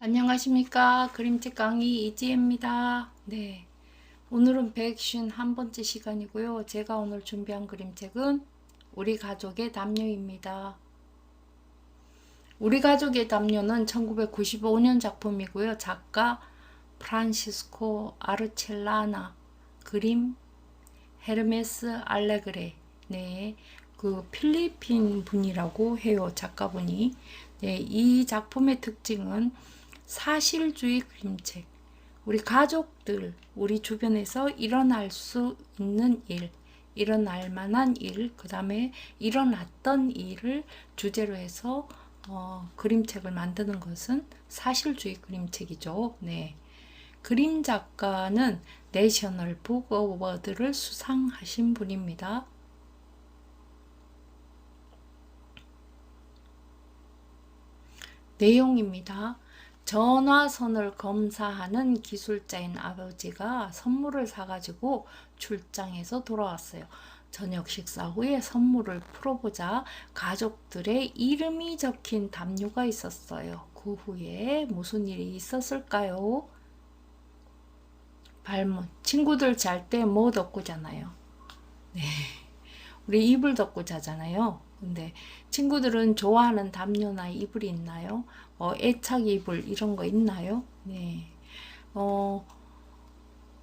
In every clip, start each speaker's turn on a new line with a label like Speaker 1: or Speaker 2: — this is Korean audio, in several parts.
Speaker 1: 안녕하십니까. 그림책 강의 이지혜입니다. 네. 오늘은 151번째 시간이고요. 제가 오늘 준비한 그림책은 우리 가족의 담요입니다. 우리 가족의 담요는 1995년 작품이고요. 작가 프란시스코 아르첼라나 그림 헤르메스 알레그레 네. 그 필리핀 분이라고 해요. 작가분이. 네, 이 작품의 특징은 사실주의 그림책. 우리 가족들, 우리 주변에서 일어날 수 있는 일, 일어날 만한 일, 그 다음에 일어났던 일을 주제로 해서 어, 그림책을 만드는 것은 사실주의 그림책이죠. 네. 그림 작가는 내셔널 북 어워드를 수상하신 분입니다. 내용입니다. 전화선을 검사하는 기술자인 아버지가 선물을 사가지고 출장해서 돌아왔어요. 저녁 식사 후에 선물을 풀어보자 가족들의 이름이 적힌 담요가 있었어요. 그 후에 무슨 일이 있었을까요? 발문. 친구들 잘 때 뭐 덮고 자나요? 네. 우리 이불 덮고 자잖아요. 근데 친구들은 좋아하는 담요나 이불이 있나요? 어, 애착 이불 이런 거 있나요? 네. 어,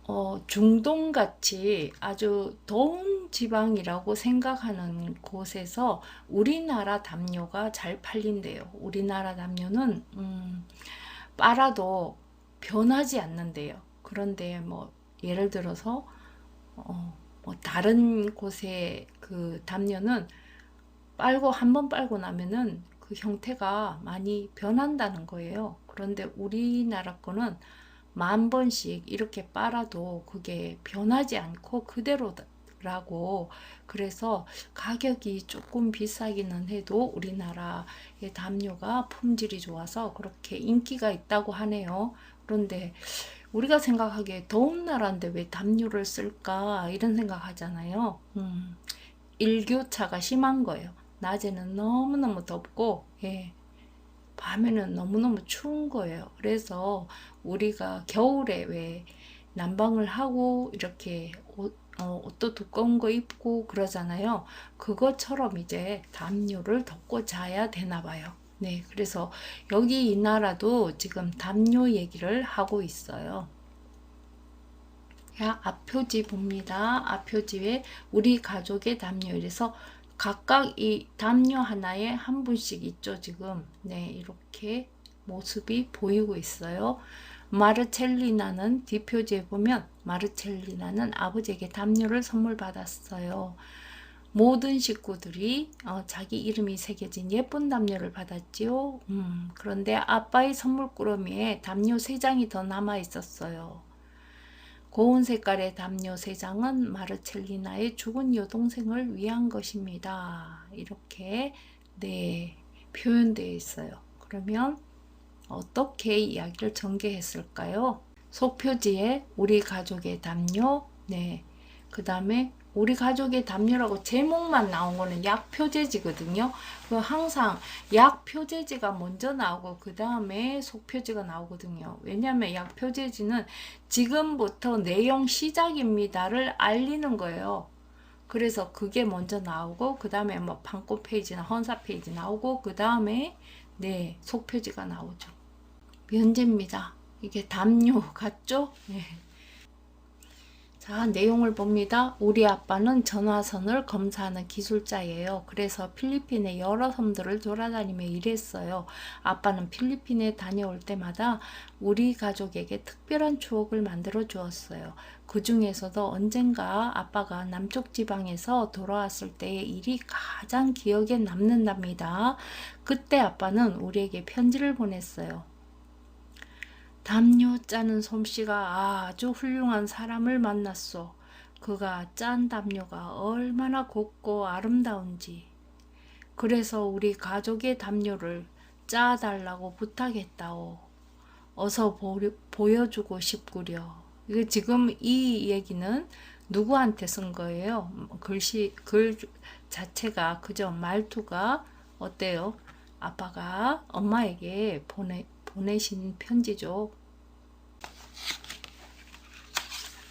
Speaker 1: 어, 중동같이 아주 더운 지방이라고 생각하는 곳에서 우리나라 담요가 잘 팔린대요. 우리나라 담요는 음, 빨아도 변하지 않는데요. 그런데 뭐 예를 들어서 어, 뭐 다른 곳의 그 담요는 빨고 한 번 빨고 나면은 그 형태가 많이 변한다는 거예요. 그런데 우리나라 거는 만 번씩 이렇게 빨아도 그게 변하지 않고 그대로라고 그래서 가격이 조금 비싸기는 해도 우리나라의 담요가 품질이 좋아서 그렇게 인기가 있다고 하네요. 그런데 우리가 생각하기에 더운 나라인데 왜 담요를 쓸까 이런 생각하잖아요. 음, 일교차가 심한 거예요. 낮에는 너무너무 덥고 예. 밤에는 너무너무 추운 거예요. 그래서 우리가 겨울에 왜 난방을 하고 이렇게 옷, 어, 옷도 두꺼운 거 입고 그러잖아요. 그것처럼 이제 담요를 덮고 자야 되나 봐요. 네, 그래서 여기 이 나라도 지금 담요 얘기를 하고 있어요. 야, 앞표지 봅니다. 앞표지에 우리 가족의 담요 이래서 각각 이 담요 하나에 한 분씩 있죠, 지금. 네, 이렇게 모습이 보이고 있어요. 마르첼리나는 뒷표지에 보면 마르첼리나는 아버지에게 담요를 선물 받았어요. 모든 식구들이 어, 자기 이름이 새겨진 예쁜 담요를 받았지요. 음, 그런데 아빠의 선물 꾸러미에 담요 세 장이 더 남아 있었어요. 고운 색깔의 담요 세 장은 마르첼리나의 죽은 여동생을 위한 것입니다. 이렇게 네 표현되어 있어요. 그러면 어떻게 이야기를 전개했을까요? 속표지에 우리 가족의 담요, 네, 그 다음에 우리 가족의 담요라고 제목만 나온 거는 약 표제지거든요. 그 항상 약 표제지가 먼저 나오고 그 다음에 속 표지가 나오거든요. 왜냐하면 약 표제지는 지금부터 내용 시작입니다를 알리는 거예요. 그래서 그게 먼저 나오고 그 다음에 뭐 판꽃 페이지나 헌사 페이지 나오고 그 다음에 네 속표지가 나오죠. 면제입니다. 이게 담요 같죠? 네. 자, 내용을 봅니다. 우리 아빠는 전화선을 검사하는 기술자예요. 그래서 필리핀의 여러 섬들을 돌아다니며 일했어요. 아빠는 필리핀에 다녀올 때마다 우리 가족에게 특별한 추억을 만들어 주었어요. 그 중에서도 언젠가 아빠가 남쪽 지방에서 돌아왔을 때의 일이 가장 기억에 남는답니다. 그때 아빠는 우리에게 편지를 보냈어요. 담요 짜는 솜씨가 아주 훌륭한 사람을 만났소. 그가 짠 담요가 얼마나 곱고 아름다운지. 그래서 우리 가족의 담요를 짜달라고 부탁했다오. 어서 보, 보여주고 싶구려. 이게 지금 이 얘기는 누구한테 쓴 거예요? 글씨, 글 자체가, 그저 말투가 어때요? 아빠가 엄마에게 보내, 보내신 편지죠.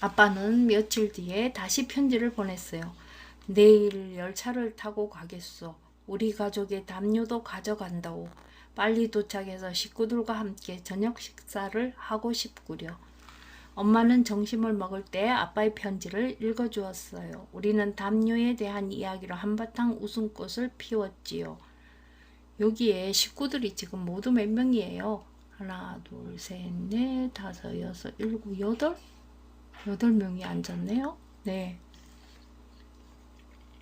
Speaker 1: 아빠는 며칠 뒤에 다시 편지를 보냈어요. 내일 열차를 타고 가겠소. 우리 가족의 담요도 가져간다오. 빨리 도착해서 식구들과 함께 저녁 식사를 하고 싶구려. 엄마는 점심을 먹을 때 아빠의 편지를 읽어주었어요. 우리는 담요에 대한 이야기로 한바탕 웃음꽃을 피웠지요. 여기에 식구들이 지금 모두 몇 명이에요? 하나, 둘, 셋, 넷, 다섯, 여섯, 일곱, 여덟? 여덟 명이 앉았네요. 네.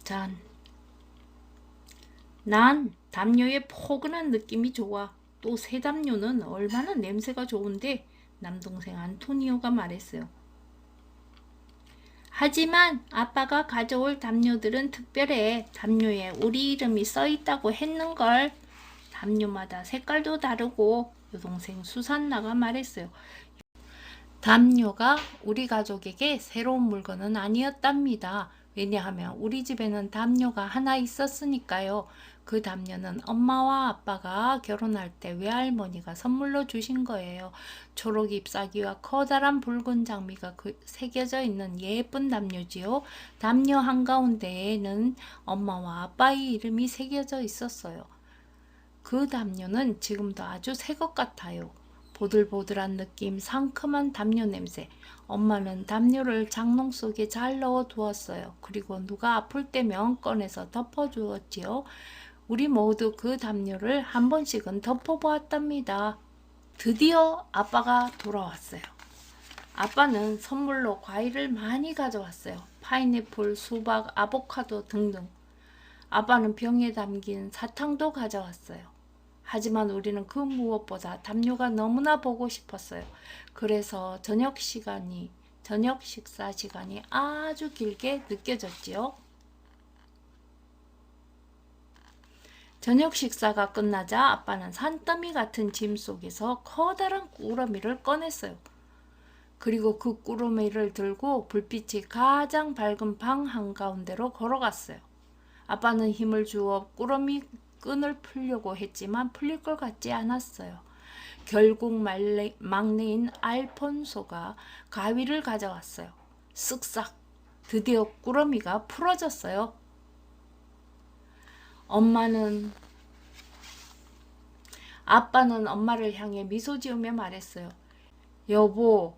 Speaker 1: 짠. 난 담요의 포근한 느낌이 좋아. 또 새 담요는 얼마나 냄새가 좋은데 남동생 안토니오가 말했어요. 하지만 아빠가 가져올 담요들은 특별해. 담요에 우리 이름이 써 있다고 했는걸. 담요마다 색깔도 다르고 여동생 수산나가 말했어요. 담요가 우리 가족에게 새로운 물건은 아니었답니다. 왜냐하면 우리 집에는 담요가 하나 있었으니까요. 그 담요는 엄마와 아빠가 결혼할 때 외할머니가 선물로 주신 거예요. 초록 잎사귀와 커다란 붉은 장미가 그 새겨져 있는 예쁜 담요지요. 담요 한가운데에는 엄마와 아빠의 이름이 새겨져 있었어요. 그 담요는 지금도 아주 새 것 같아요. 보들보들한 느낌, 상큼한 담요 냄새. 엄마는 담요를 장롱 속에 잘 넣어 두었어요. 그리고 누가 아플 때면 꺼내서 덮어 주었지요. 우리 모두 그 담요를 한 번씩은 덮어 보았답니다. 드디어 아빠가 돌아왔어요. 아빠는 선물로 과일을 많이 가져왔어요. 파인애플, 수박, 아보카도 등등. 아빠는 병에 담긴 사탕도 가져왔어요. 하지만 우리는 그 무엇보다 담요가 너무나 보고 싶었어요. 그래서 저녁 시간이, 저녁 식사 시간이 아주 길게 느껴졌지요. 저녁 식사가 끝나자 아빠는 산더미 같은 짐 속에서 커다란 꾸러미를 꺼냈어요. 그리고 그 꾸러미를 들고 불빛이 가장 밝은 방 한가운데로 걸어갔어요. 아빠는 힘을 주어 꾸러미 끈을 풀려고 했지만 풀릴 것 같지 않았어요. 결국 말레, 막내인 알폰소가 가위를 가져왔어요. 쓱싹 드디어 꾸러미가 풀어졌어요. 엄마는 아빠는 엄마를 향해 미소 지으며 말했어요. 여보,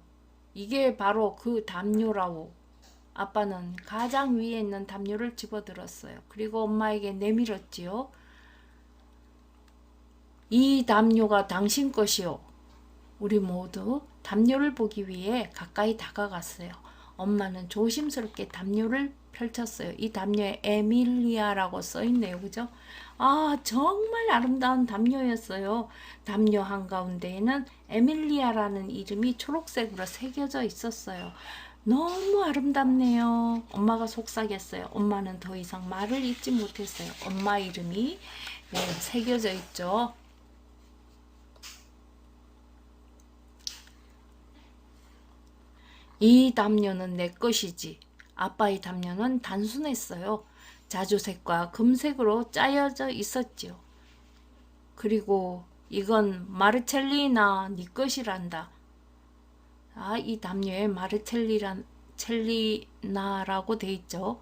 Speaker 1: 이게 바로 그 담요라오. 아빠는 가장 위에 있는 담요를 집어들었어요. 그리고 엄마에게 내밀었지요. 이 담요가 당신 것이요. 우리 모두 담요를 보기 위해 가까이 다가갔어요. 엄마는 조심스럽게 담요를 펼쳤어요. 이 담요에 에밀리아라고 써 있네요. 그죠? 아, 정말 아름다운 담요였어요. 담요 한가운데에는 에밀리아라는 이름이 초록색으로 새겨져 있었어요. 너무 아름답네요. 엄마가 속삭였어요. 엄마는 더 이상 말을 잇지 못했어요. 엄마 이름이 네, 새겨져 있죠. 이 담요는 내 것이지. 아빠의 담요는 단순했어요. 자주색과 금색으로 짜여져 있었지요. 그리고 이건 마르첼리나 네 것이란다. 아, 이 담요에 마르첼리란 첼리나라고 돼 있죠.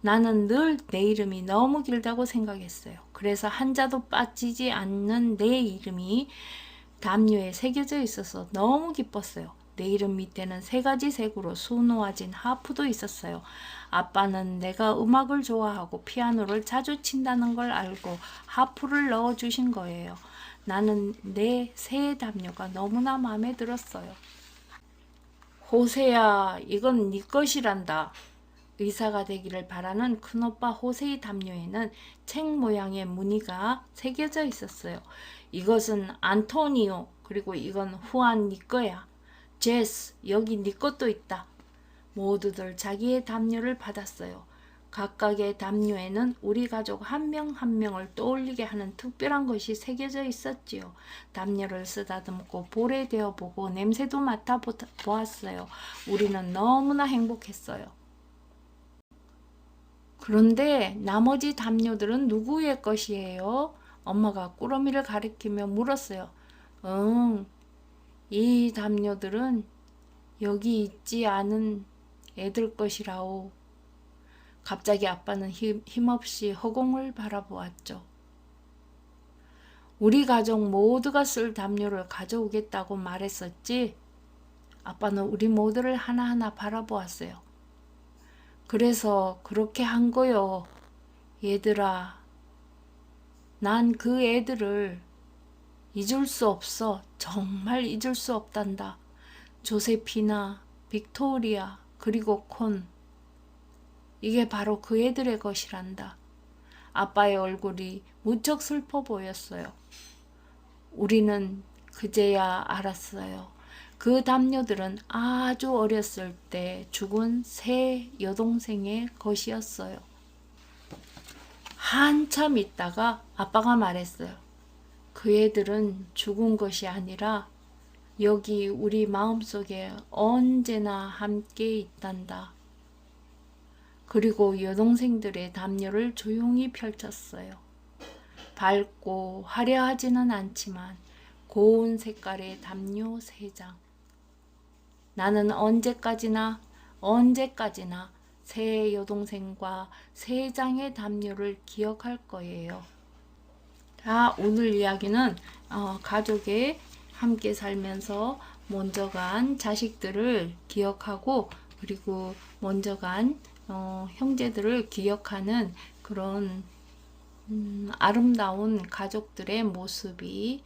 Speaker 1: 나는 늘 내 이름이 너무 길다고 생각했어요. 그래서 한자도 빠지지 않는 내 이름이 담요에 새겨져 있어서 너무 기뻤어요. 내 이름 밑에는 세 가지 색으로 수놓아진 하프도 있었어요. 아빠는 내가 음악을 좋아하고 피아노를 자주 친다는 걸 알고 하프를 넣어주신 거예요. 나는 내 새 담요가 너무나 마음에 들었어요. 호세야, 이건 네 것이란다. 의사가 되기를 바라는 큰오빠 호세의 담요에는 책 모양의 무늬가 새겨져 있었어요. 이것은 안토니오, 그리고 이건 후안 네 거야. 제스, 여기 네 것도 있다. 모두들 자기의 담요를 받았어요. 각각의 담요에는 우리 가족 한명한 명을 떠올리게 하는 특별한 것이 새겨져 있었지요. 담요를 쓰다듬고 볼에 대어보고 냄새도 맡아보았어요. 우리는 너무나 행복했어요. 그런데 나머지 담요들은 누구의 것이에요? 엄마가 꾸러미를 가리키며 물었어요. 응, 이 담요들은 여기 있지 않은 애들 것이라오. 갑자기 아빠는 힘, 힘없이 허공을 바라보았죠. 우리 가족 모두가 쓸 담요를 가져오겠다고 말했었지. 아빠는 우리 모두를 하나하나 바라보았어요. 그래서 그렇게 한 거요. 얘들아, 난 그 애들을 잊을 수 없어. 정말 잊을 수 없단다. 조세피나, 빅토리아, 그리고 콘. 이게 바로 그 애들의 것이란다. 아빠의 얼굴이 무척 슬퍼 보였어요. 우리는 그제야 알았어요. 그 담요들은 아주 어렸을 때 죽은 새 여동생의 것이었어요. 한참 있다가 아빠가 말했어요. 그 애들은 죽은 것이 아니라 여기 우리 마음속에 언제나 함께 있단다. 그리고 여동생들의 담요를 조용히 펼쳤어요. 밝고 화려하지는 않지만 고운 색깔의 담요 세 장. 나는 언제까지나 언제까지나 새 여동생과 세 장의 담요를 기억할 거예요. 자, 오늘 이야기는 어, 가족의 함께 살면서 먼저 간 자식들을 기억하고 그리고 먼저 간 어, 형제들을 기억하는 그런 음, 아름다운 가족들의 모습이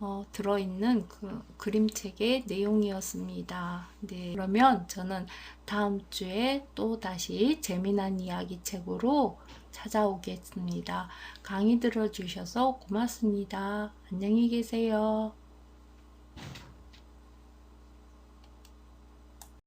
Speaker 1: 어, 들어있는 그 그림책의 내용이었습니다. 네, 그러면 저는 다음 주에 또 다시 재미난 이야기 책으로 찾아오겠습니다. 강의 들어주셔서 고맙습니다. 안녕히 계세요.